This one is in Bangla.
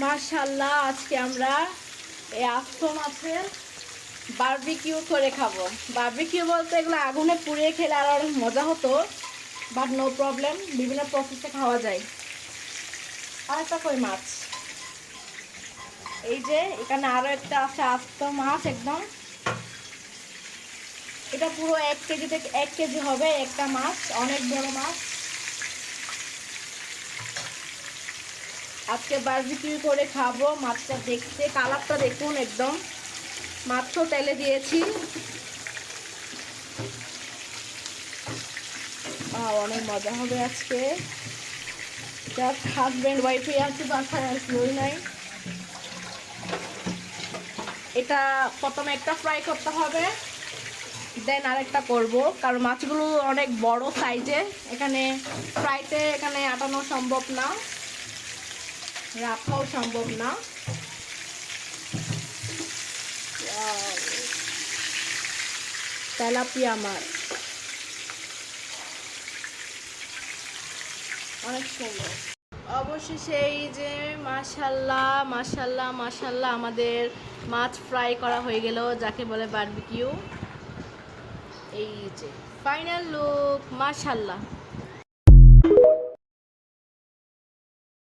মার্শাল্লাহ আজকে আমরা এই আস্ত মাছের বারবিকিউ করে খাব। বারবিকিউ বলতে এগুলো আগুনে পুড়িয়ে খেলে আর অনেক মজা হতো বাট নো প্রবলেম বিভিন্ন প্রসেসে খাওয়া যায়। আর একটা কই মাছ? এই যে, এখানে আরও একটা আছে আস্ত মাছ একদম। এটা পুরো এক কেজি থেকে এক কেজি হবে একটা মাছ, অনেক বড় মাছ। আজকে বারবিকিউ করে খাব, মাছটা দেখতে, কালারটা দেখুন একদম। মাত্র তেলে দিয়েছি। অনেক মজা হবে আজকে। জাস্ট হাজব্যান্ড ওয়াইফে আছে, বাসায় আর কেউই নাই। এটা প্রথমে একটা ফ্রাই করতে হবে দেন আরেকটা করব। কারণ মাছগুলো অনেক বড় সাইজে এখানে ফ্রাইতে এখানে আটানো সম্ভব না। রাখাও সম্ভব না। তেলাপিয়া মাছ। অনেক সুন্দর। অবশেষে এই যে মাশাল্লাহ মাশাল্লাহ মাশাল্লাহ আমাদের মাছ ফ্রাই করা হয়ে গেল, যাকে বলে বারবিকিউ। এই যে, ফাইনাল লুক, মাশাল্লাহ।